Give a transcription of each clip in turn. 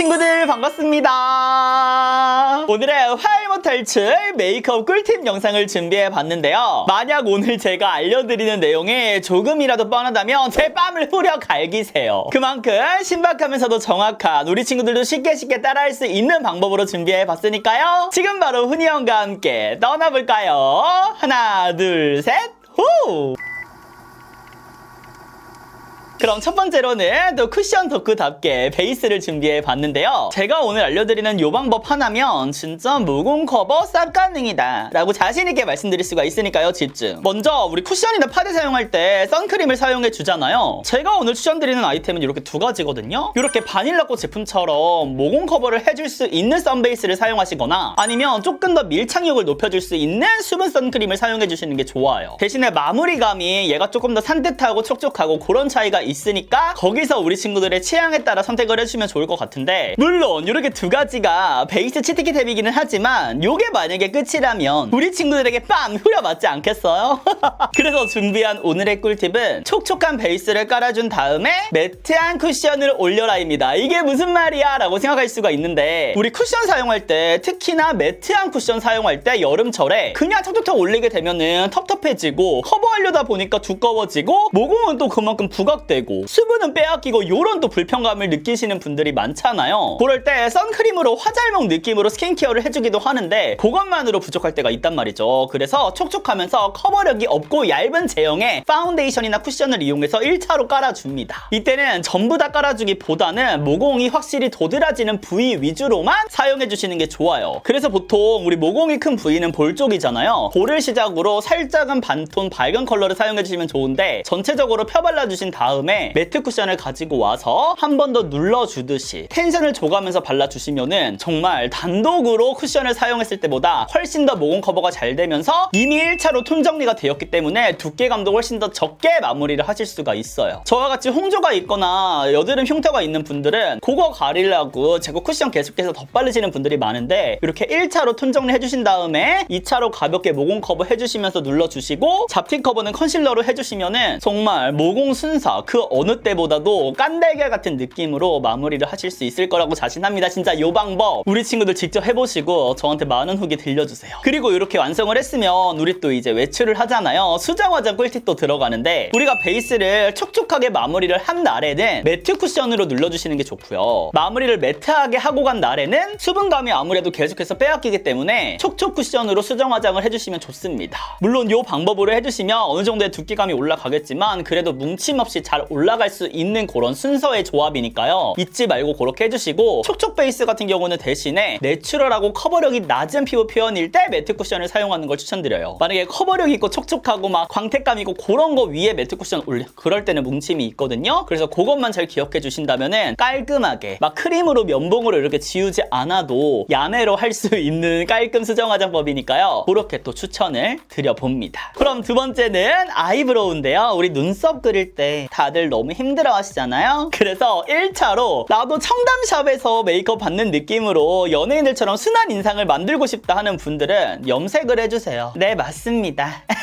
친구들 반갑습니다. 오늘의 화해못 탈출 메이크업 꿀팁 영상을 준비해 봤는데요. 만약 오늘 제가 알려드리는 내용이 조금이라도 뻔하다면 제 뺨을 후려 갈기세요. 그만큼 신박하면서도 정확한 우리 친구들도 쉽게 쉽게 따라할 수 있는 방법으로 준비해 봤으니까요. 지금 바로 훈이 형과 함께 떠나볼까요? 하나, 둘, 셋, 후! 그럼 첫 번째로는 또 쿠션 덕후답게 베이스를 준비해 봤는데요. 제가 오늘 알려드리는 요 방법 하나면 진짜 모공 커버 쌉 가능이다 라고 자신있게 말씀드릴 수가 있으니까요, 집중. 먼저 우리 쿠션이나 파데 사용할 때 선크림을 사용해 주잖아요. 제가 오늘 추천드리는 아이템은 이렇게 두 가지거든요. 이렇게 바닐라꽃 제품처럼 모공 커버를 해줄 수 있는 선베이스를 사용하시거나 아니면 조금 더 밀착력을 높여줄 수 있는 수분 선크림을 사용해 주시는 게 좋아요. 대신에 마무리감이 얘가 조금 더 산뜻하고 촉촉하고 그런 차이가 있으니까 거기서 우리 친구들의 취향에 따라 선택을 해주면 좋을 것 같은데 물론 이렇게 두 가지가 베이스 치트키 탭이기는 하지만 요게 만약에 끝이라면 우리 친구들에게 빰 후려맞지 않겠어요? 그래서 준비한 오늘의 꿀팁은 촉촉한 베이스를 깔아준 다음에 매트한 쿠션을 올려라입니다. 이게 무슨 말이야? 라고 생각할 수가 있는데 우리 쿠션 사용할 때 특히나 매트한 쿠션 사용할 때 여름철에 그냥 톡톡톡 올리게 되면은 텁텁해지고 커버하려다 보니까 두꺼워지고 모공은 또 그만큼 부각되고 수분은 빼앗기고 요런 또 불편감을 느끼시는 분들이 많잖아요. 그럴 때 선크림으로 화잘먹 느낌으로 스킨케어를 해주기도 하는데 그것만으로 부족할 때가 있단 말이죠. 그래서 촉촉하면서 커버력이 없고 얇은 제형의 파운데이션이나 쿠션을 이용해서 1차로 깔아줍니다. 이때는 전부 다 깔아주기보다는 모공이 확실히 도드라지는 부위 위주로만 사용해주시는 게 좋아요. 그래서 보통 우리 모공이 큰 부위는 볼 쪽이잖아요. 볼을 시작으로 살짝은 반톤 밝은 컬러를 사용해주시면 좋은데 전체적으로 펴발라주신 다음에 매트 쿠션을 가지고 와서 한 번 더 눌러주듯이 텐션을 줘가면서 발라주시면은 정말 단독으로 쿠션을 사용했을 때보다 훨씬 더 모공 커버가 잘 되면서 이미 1차로 톤 정리가 되었기 때문에 두께감도 훨씬 더 적게 마무리를 하실 수가 있어요. 저와 같이 홍조가 있거나 여드름 흉터가 있는 분들은 그거 가리려고 제거 쿠션 계속해서 덧바르시는 분들이 많은데 이렇게 1차로 톤 정리 해주신 다음에 2차로 가볍게 모공 커버 해주시면서 눌러주시고 잡티 커버는 컨실러로 해주시면은 정말 모공 순사 그 어느 때보다도 깐달걀 같은 느낌으로 마무리를 하실 수 있을 거라고 자신합니다. 진짜 이 방법 우리 친구들 직접 해보시고 저한테 많은 후기 들려주세요. 그리고 이렇게 완성을 했으면 우리 또 이제 외출을 하잖아요. 수정 화장 꿀팁도 들어가는데 우리가 베이스를 촉촉하게 마무리를 한 날에는 매트 쿠션으로 눌러주시는 게 좋고요. 마무리를 매트하게 하고 간 날에는 수분감이 아무래도 계속해서 빼앗기기 때문에 촉촉 쿠션으로 수정 화장을 해주시면 좋습니다. 물론 이 방법으로 해주시면 어느 정도의 두께감이 올라가겠지만 그래도 뭉침 없이 잘 올라갈 수 있는 그런 순서의 조합이니까요. 잊지 말고 그렇게 해주시고 촉촉 베이스 같은 경우는 대신에 내추럴하고 커버력이 낮은 피부 표현일 때 매트 쿠션을 사용하는 걸 추천드려요. 만약에 커버력 있고 촉촉하고 막 광택감 있고 그런 거 위에 매트 쿠션 올려 그럴 때는 뭉침이 있거든요. 그래서 그것만 잘 기억해 주신다면은 깔끔하게 막 크림으로 면봉으로 이렇게 지우지 않아도 야매로 할 수 있는 깔끔 수정 화장법이니까요. 그렇게 또 추천을 드려봅니다. 그럼 두 번째는 아이브로우인데요. 우리 눈썹 그릴 때 다들 너무 힘들어 하시잖아요. 그래서 1차로 나도 청담샵에서 메이크업 받는 느낌으로 연예인들처럼 순한 인상을 만들고 싶다 하는 분들은 염색을 해주세요. 네, 맞습니다.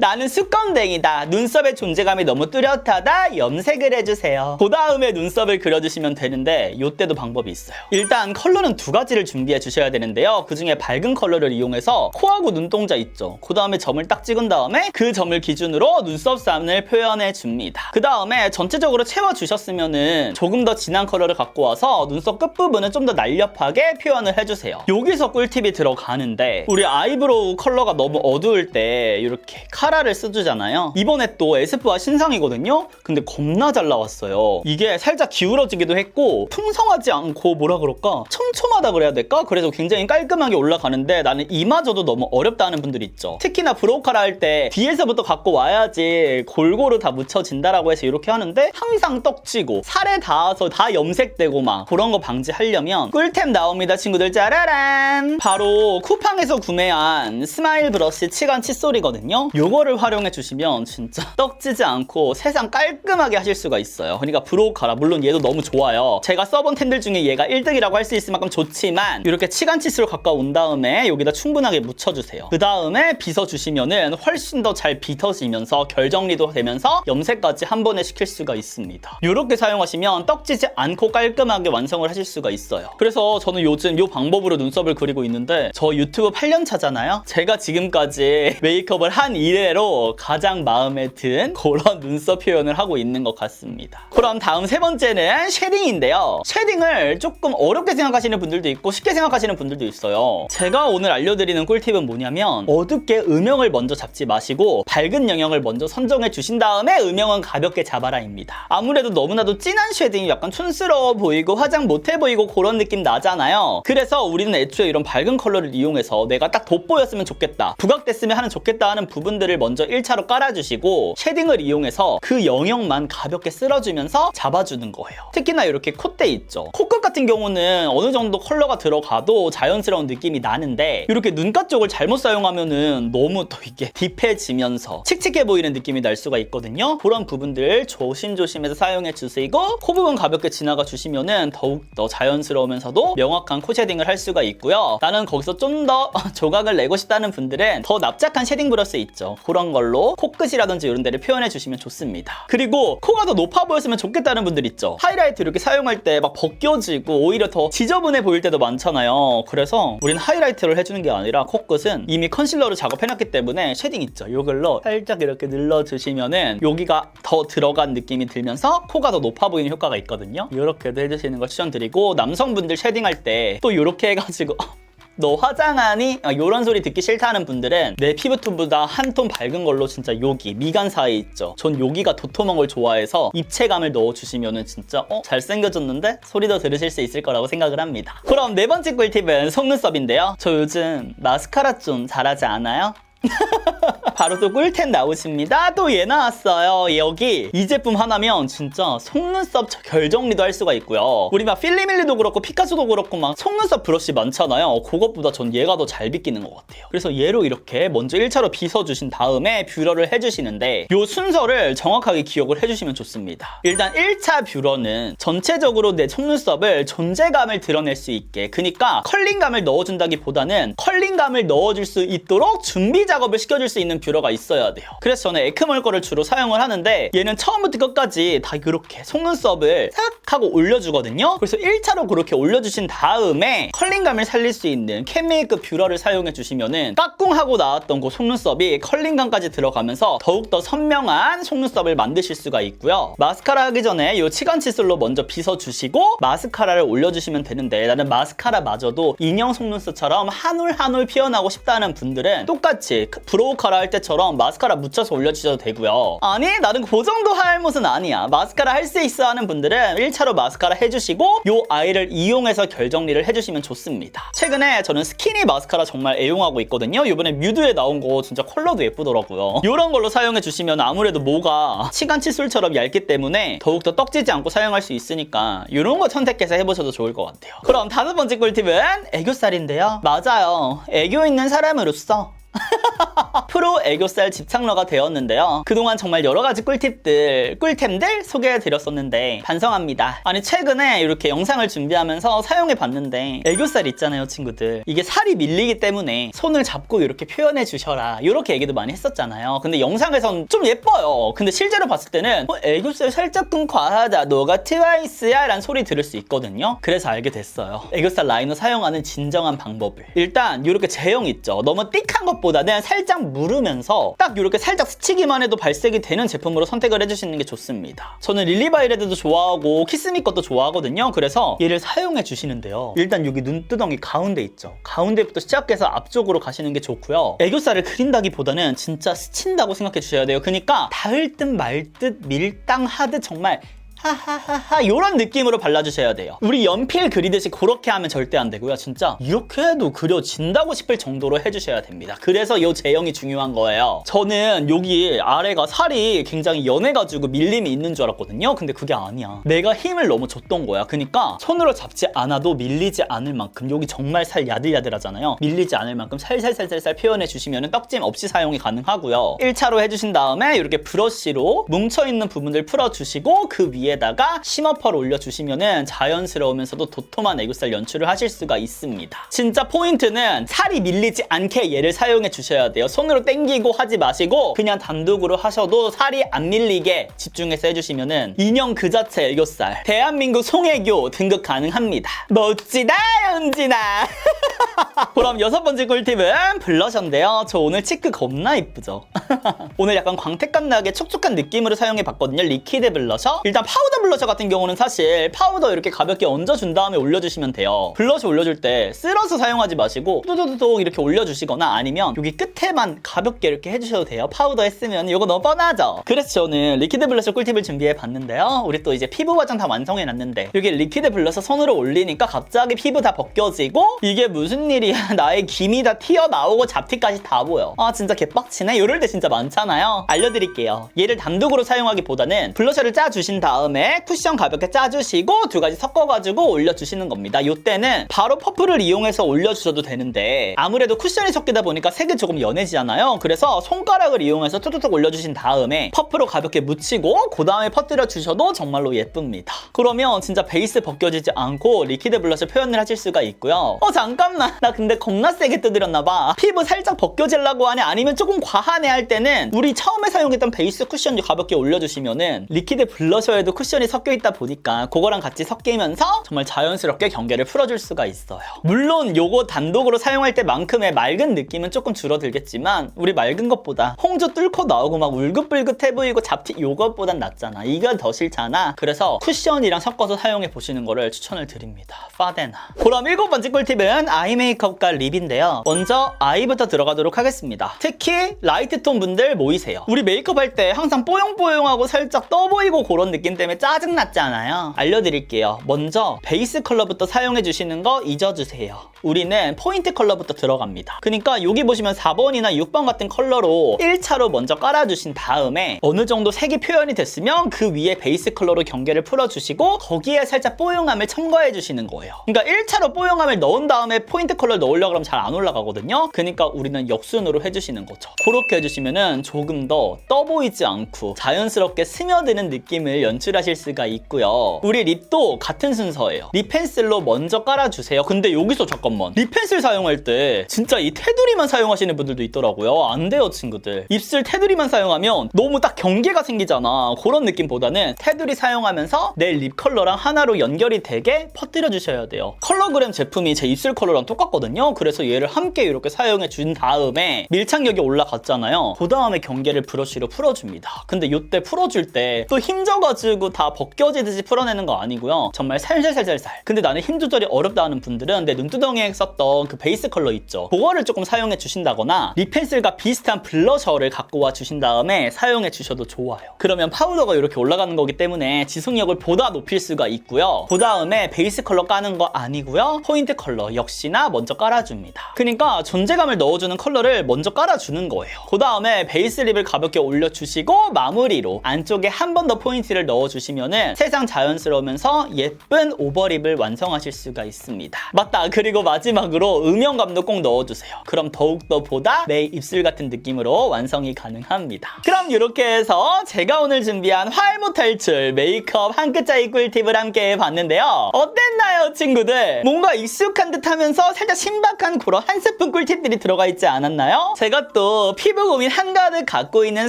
나는 수건댕이다. 눈썹의 존재감이 너무 뚜렷하다. 염색을 해주세요. 그 다음에 눈썹을 그려주시면 되는데 이때도 방법이 있어요. 일단 컬러는 두 가지를 준비해 주셔야 되는데요. 그 중에 밝은 컬러를 이용해서 코하고 눈동자 있죠. 그 다음에 점을 딱 찍은 다음에 그 점을 기준으로 눈썹 쌈을 표현해 줍니다. 그 다음에 전체적으로 채워 주셨으면은 조금 더 진한 컬러를 갖고 와서 눈썹 끝부분은 좀더 날렵하게 표현을 해주세요. 여기서 꿀팁이 들어가는데 우리 아이브로우 컬러가 너무 어두울 때 이렇게 카라를 쓰주잖아요. 이번에 또 에스쁘아 신상이거든요. 근데 겁나 잘 나왔어요. 이게 살짝 기울어지기도 했고 풍성하지 않고 뭐라 그럴까 촘촘하다 그래야 될까? 그래서 굉장히 깔끔하게 올라가는데 나는 이마저도 너무 어렵다 하는 분들 있죠. 특히나 브로우 카라 할 때 뒤에서부터 갖고 와야지 골고루 다 묻혀진다라고 해서 이렇게 하는데 항상 떡지고 살에 닿아서 다 염색되고 막 그런 거 방지하려면 꿀템 나옵니다 친구들 짜라란 바로 쿠팡에서 구매한 스마일 브러쉬 치간 칫솔이거든요 하거든요. 요거를 활용해 주시면 진짜 떡지지 않고 세상 깔끔하게 하실 수가 있어요. 그러니까 브로우 카라 물론 얘도 너무 좋아요. 제가 써본 템들 중에 얘가 1등이라고 할 수 있을 만큼 좋지만 이렇게 치간치스로 가까운 다음에 여기다 충분하게 묻혀주세요. 그 다음에 빗어주시면은 훨씬 더 잘 빗어지면서 결 정리도 되면서 염색까지 한 번에 시킬 수가 있습니다. 이렇게 사용하시면 떡지지 않고 깔끔하게 완성을 하실 수가 있어요. 그래서 저는 요즘 이 방법으로 눈썹을 그리고 있는데 저 유튜브 8년 차잖아요. 제가 지금까지 메이크업을 한 이래로 가장 마음에 든 그런 눈썹 표현을 하고 있는 것 같습니다. 그럼 다음 세 번째는 쉐딩인데요. 쉐딩을 조금 어렵게 생각하시는 분들도 있고 쉽게 생각하시는 분들도 있어요. 제가 오늘 알려드리는 꿀팁은 뭐냐면 어둡게 음영을 먼저 잡지 마시고 밝은 영역을 먼저 선정해 주신 다음에 음영은 가볍게 잡아라입니다. 아무래도 너무나도 진한 쉐딩이 약간 촌스러워 보이고 화장 못해 보이고 그런 느낌 나잖아요. 그래서 우리는 애초에 이런 밝은 컬러를 이용해서 내가 딱 돋보였으면 좋겠다. 부각됐으면 하는 좋겠다 하는 부분들을 먼저 1차로 깔아주시고 쉐딩을 이용해서 그 영역만 가볍게 쓸어주면서 잡아주는 거예요. 특히나 이렇게 콧대 있죠. 코끝 같은 경우는 어느 정도 컬러가 들어가도 자연스러운 느낌이 나는데 이렇게 눈가 쪽을 잘못 사용하면은 너무 더 이게 딥해지면서 칙칙해 보이는 느낌이 날 수가 있거든요. 그런 부분들 조심조심해서 사용해 주시고 코 부분 가볍게 지나가 주시면은 더욱 더 자연스러우면서도 명확한 코 쉐딩을 할 수가 있고요. 나는 거기서 좀 더 조각을 내고 싶다는 분들은 더 납작한 쉐딩 브러쉬 있죠. 그런 걸로 코끝이라든지 이런 데를 표현해 주시면 좋습니다. 그리고 코가 더 높아 보였으면 좋겠다는 분들 있죠. 하이라이트 이렇게 사용할 때 막 벗겨지고 오히려 더 지저분해 보일 때도 많잖아요. 그래서 우리는 하이라이트를 해주는 게 아니라 코끝은 이미 컨실러로 작업해놨기 때문에 쉐딩 있죠. 이걸로 살짝 이렇게 눌러주시면은 여기가 더 들어간 느낌이 들면서 코가 더 높아 보이는 효과가 있거든요. 이렇게도 해주시는 걸 추천드리고 남성분들 쉐딩할 때 또 이렇게 해가지고 너 화장하니? 아, 요런 소리 듣기 싫다는 분들은 내 피부톤보다 한 톤 밝은 걸로 진짜 여기 미간 사이에 있죠. 전 여기가 도톰한 걸 좋아해서 입체감을 넣어주시면은 진짜 어? 잘생겨졌는데? 소리도 들으실 수 있을 거라고 생각을 합니다. 그럼 네 번째 꿀팁은 속눈썹인데요. 저 요즘 마스카라 좀 잘하지 않아요? 바로 또 꿀템 나오십니다. 또 얘 나왔어요. 여기 이 제품 하나면 진짜 속눈썹 결 정리도 할 수가 있고요. 우리 막 필리밀리도 그렇고 피카소도 그렇고 막 속눈썹 브러쉬 많잖아요. 그것보다 전 얘가 더 잘 빗기는 것 같아요. 그래서 얘로 이렇게 먼저 1차로 빗어주신 다음에 뷰러를 해주시는데 이 순서를 정확하게 기억을 해주시면 좋습니다. 일단 1차 뷰러는 전체적으로 내 속눈썹을 존재감을 드러낼 수 있게 그니까 컬링감을 넣어준다기보다는 컬링감을 넣어줄 수 있도록 준비 작업을 시켜줄 수 있는 뷰러가 있어야 돼요. 그래서 저는 에크멀 거를 주로 사용을 하는데 얘는 처음부터 끝까지 다 이렇게 속눈썹을 싹 하고 올려주거든요. 그래서 1차로 그렇게 올려주신 다음에 컬링감을 살릴 수 있는 캔메이크 뷰러를 사용해 주시면은 까꿍하고 나왔던 그 속눈썹이 컬링감까지 들어가면서 더욱더 선명한 속눈썹을 만드실 수가 있고요. 마스카라 하기 전에 이 치간 칫솔로 먼저 빗어주시고 마스카라를 올려주시면 되는데 나는 마스카라마저도 인형 속눈썹처럼 한 올 한 올 피어나고 싶다는 분들은 똑같이 브로우 카라 할 때처럼 마스카라 묻혀서 올려주셔도 되고요. 아니 나는 그 정도 할 못은 아니야. 마스카라 할 수 있어 하는 분들은 1차로 마스카라 해주시고 이 아이를 이용해서 결 정리를 해주시면 좋습니다. 최근에 저는 스키니 마스카라 정말 애용하고 있거든요. 이번에 뮤드에 나온 거 진짜 컬러도 예쁘더라고요. 이런 걸로 사용해 주시면 아무래도 모가 치간 칫솔처럼 얇기 때문에 더욱더 떡지지 않고 사용할 수 있으니까 이런 거 선택해서 해보셔도 좋을 것 같아요. 그럼 다섯 번째 꿀팁은 애교살인데요. 맞아요. 애교 있는 사람으로서 프로 애교살 집착러가 되었는데요. 그동안 정말 여러 가지 꿀팁들, 꿀템들 소개해 드렸었는데 반성합니다. 아니 최근에 이렇게 영상을 준비하면서 사용해 봤는데 애교살 있잖아요, 친구들. 이게 살이 밀리기 때문에 손을 잡고 이렇게 표현해 주셔라. 이렇게 얘기도 많이 했었잖아요. 근데 영상에선 좀 예뻐요. 근데 실제로 봤을 때는 어, 애교살 살짝 좀 과하다. 너가 트와이스야 라는 소리 들을 수 있거든요. 그래서 알게 됐어요. 애교살 라이너 사용하는 진정한 방법을. 일단 이렇게 제형 있죠. 너무 띡한 것보다는 살짝 무르면서 딱 이렇게 살짝 스치기만 해도 발색이 되는 제품으로 선택을 해주시는 게 좋습니다. 저는 릴리바이레드도 좋아하고 키스미 것도 좋아하거든요. 그래서 얘를 사용해 주시는데요. 일단 여기 눈두덩이 가운데 있죠. 가운데부터 시작해서 앞쪽으로 가시는 게 좋고요. 애교살을 그린다기보다는 진짜 스친다고 생각해 주셔야 돼요. 그러니까 닿을 듯 말 듯 밀당하듯 정말 하하하하 이런 느낌으로 발라주셔야 돼요. 우리 연필 그리듯이 그렇게 하면 절대 안 되고요. 진짜 이렇게 해도 그려진다고 싶을 정도로 해주셔야 됩니다. 그래서 이 제형이 중요한 거예요. 저는 여기 아래가 살이 굉장히 연해가지고 밀림이 있는 줄 알았거든요. 근데 그게 아니야. 내가 힘을 너무 줬던 거야. 그러니까 손으로 잡지 않아도 밀리지 않을 만큼 여기 정말 살 야들야들하잖아요. 밀리지 않을 만큼 살살살살살 표현해 주시면 떡짐 없이 사용이 가능하고요. 1차로 해주신 다음에 이렇게 브러쉬로 뭉쳐있는 부분들 풀어주시고 그 위에 다가 심어퍼를 올려주시면 자연스러우면서도 도톰한 애교살 연출을 하실 수가 있습니다. 진짜 포인트는 살이 밀리지 않게 얘를 사용해 주셔야 돼요. 손으로 당기고 하지 마시고 그냥 단독으로 하셔도 살이 안 밀리게 집중해서 해주시면 인형 그 자체 애교살 대한민국 송혜교 등극 가능합니다. 멋지다 연진아. 그럼 여섯 번째 꿀팁은 블러셔인데요. 저 오늘 치크 겁나 이쁘죠? 오늘 약간 광택감 나게 촉촉한 느낌으로 사용해 봤거든요. 리퀴드 블러셔. 일단 파 우더 블러셔 같은 경우는 사실 파우더 이렇게 가볍게 얹어준 다음에 올려주시면 돼요. 블러셔 올려줄 때 쓸어서 사용하지 마시고 뚜두두둑 이렇게 올려주시거나 아니면 여기 끝에만 가볍게 이렇게 해주셔도 돼요. 파우더 했으면 이거 너무 뻔하죠? 그래서 저는 리퀴드 블러셔 꿀팁을 준비해 봤는데요. 우리 또 이제 피부 화장 다 완성해 놨는데 여기 리퀴드 블러셔 손으로 올리니까 갑자기 피부 다 벗겨지고 이게 무슨 일이야 나의 김이 다 튀어나오고 잡티까지 다 보여 아 진짜 개빡치네 이럴 때 진짜 많잖아요 알려드릴게요 얘를 단독으로 사용하기보다는 블러셔를 짜주신 다음 에 쿠션 가볍게 짜주시고 두 가지 섞어가지고 올려주시는 겁니다. 요때는 바로 퍼프를 이용해서 올려주셔도 되는데 아무래도 쿠션이 섞이다 보니까 색이 조금 연해지잖아요. 그래서 손가락을 이용해서 툭툭툭 올려주신 다음에 퍼프로 가볍게 묻히고 그 다음에 퍼뜨려 주셔도 정말로 예쁩니다. 그러면 진짜 베이스 벗겨지지 않고 리퀴드 블러셔 표현을 하실 수가 있고요. 어 잠깐만. 나 근데 겁나 세게 두드렸나봐. 피부 살짝 벗겨지려고 하네 아니면 조금 과하네 할 때는 우리 처음에 사용했던 베이스 쿠션도 가볍게 올려주시면은 리퀴드 블러셔에도 쿠션이 섞여 있다 보니까 그거랑 같이 섞이면서 정말 자연스럽게 경계를 풀어줄 수가 있어요. 물론 요거 단독으로 사용할 때만큼의 맑은 느낌은 조금 줄어들겠지만 우리 맑은 것보다 홍조 뚫고 나오고 막 울긋불긋해 보이고 잡티 요것보단 낫잖아. 이건 더 싫잖아. 그래서 쿠션이랑 섞어서 사용해 보시는 거를 추천을 드립니다. 파데나. 그럼 일곱 번째 꿀팁은 아이 메이크업과 립인데요. 먼저 아이부터 들어가도록 하겠습니다. 특히 라이트 톤 분들 모이세요. 우리 메이크업 할 때 항상 뽀용뽀용하고 살짝 떠 보이고 그런 느낌 때문에 짜증났잖아요. 알려드릴게요. 먼저 베이스 컬러부터 사용해 주시는 거 잊어주세요 우리는 포인트 컬러부터 들어갑니다. 그러니까 여기 보시면 4번이나 6번 같은 컬러로 1차로 먼저 깔아주신 다음에 어느 정도 색이 표현이 됐으면 그 위에 베이스 컬러로 경계를 풀어주시고 거기에 살짝 뽀용함을 첨가해 주시는 거예요. 그러니까 1차로 뽀용함을 넣은 다음에 포인트 컬러를 넣으려고 하면 잘 안 올라가거든요. 그러니까 우리는 역순으로 해주시는 거죠. 그렇게 해주시면은 조금 더 떠 보이지 않고 자연스럽게 스며드는 느낌을 연출하실 수가 있고요. 우리 립도 같은 순서예요. 립 펜슬로 먼저 깔아주세요. 근데 여기서 잠깐 만. 립 펜슬 사용할 때 진짜 이 테두리만 사용하시는 분들도 있더라고요. 안 돼요 친구들. 입술 테두리만 사용하면 너무 딱 경계가 생기잖아. 그런 느낌보다는 테두리 사용하면서 내 립 컬러랑 하나로 연결이 되게 퍼뜨려 주셔야 돼요. 컬러그램 제품이 제 입술 컬러랑 똑같거든요. 그래서 얘를 함께 이렇게 사용해 준 다음에 밀착력이 올라갔잖아요. 그 다음에 경계를 브러쉬로 풀어줍니다. 근데 이때 풀어줄 때 또 힘줘가지고 다 벗겨지듯이 풀어내는 거 아니고요. 정말 살살살살살. 근데 나는 힘 조절이 어렵다 하는 분들은 내 눈두덩이 에 썼던 그 베이스 컬러 있죠. 그거를 조금 사용해 주신다거나 립 펜슬과 비슷한 블러셔를 갖고 와 주신 다음에 사용해 주셔도 좋아요. 그러면 파우더가 이렇게 올라가는 거기 때문에 지속력을 보다 높일 수가 있고요. 그 다음에 베이스 컬러 까는 거 아니고요. 포인트 컬러 역시나 먼저 깔아줍니다. 그러니까 존재감을 넣어주는 컬러를 먼저 깔아주는 거예요. 그 다음에 베이스 립을 가볍게 올려주시고 마무리로 안쪽에 한 번 더 포인트를 넣어주시면은 세상 자연스러우면서 예쁜 오버립을 완성하실 수가 있습니다. 맞다. 그리고 마지막으로 음영 감도 꼭 넣어주세요. 그럼 더욱더 보다 내 입술 같은 느낌으로 완성이 가능합니다. 그럼 이렇게 해서 제가 오늘 준비한 활모 탈출 메이크업 한 글자의 꿀팁을 함께 봤는데요. 어땠나요 친구들? 뭔가 익숙한 듯 하면서 살짝 신박한 그런 한 스푼 꿀팁들이 들어가 있지 않았나요? 제가 또 피부 고민 한가득 갖고 있는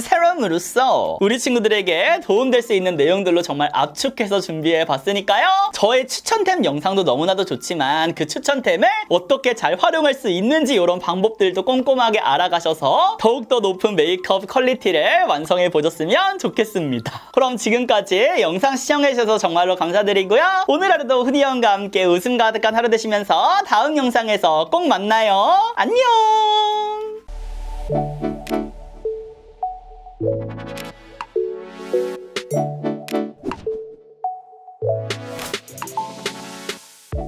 세럼으로서 우리 친구들에게 도움될 수 있는 내용들로 정말 압축해서 준비해 봤으니까요. 저의 추천템 영상도 너무나도 좋지만 그 추천템을 어떻게 잘 활용할 수 있는지 이런 방법들도 꼼꼼하게 알아가셔서 더욱더 높은 메이크업 퀄리티를 완성해 보셨으면 좋겠습니다. 그럼 지금까지 영상 시청해주셔서 정말로 감사드리고요. 오늘 하루도 흔히 형과 함께 웃음 가득한 하루 되시면서 다음 영상에서 꼭 만나요. 안녕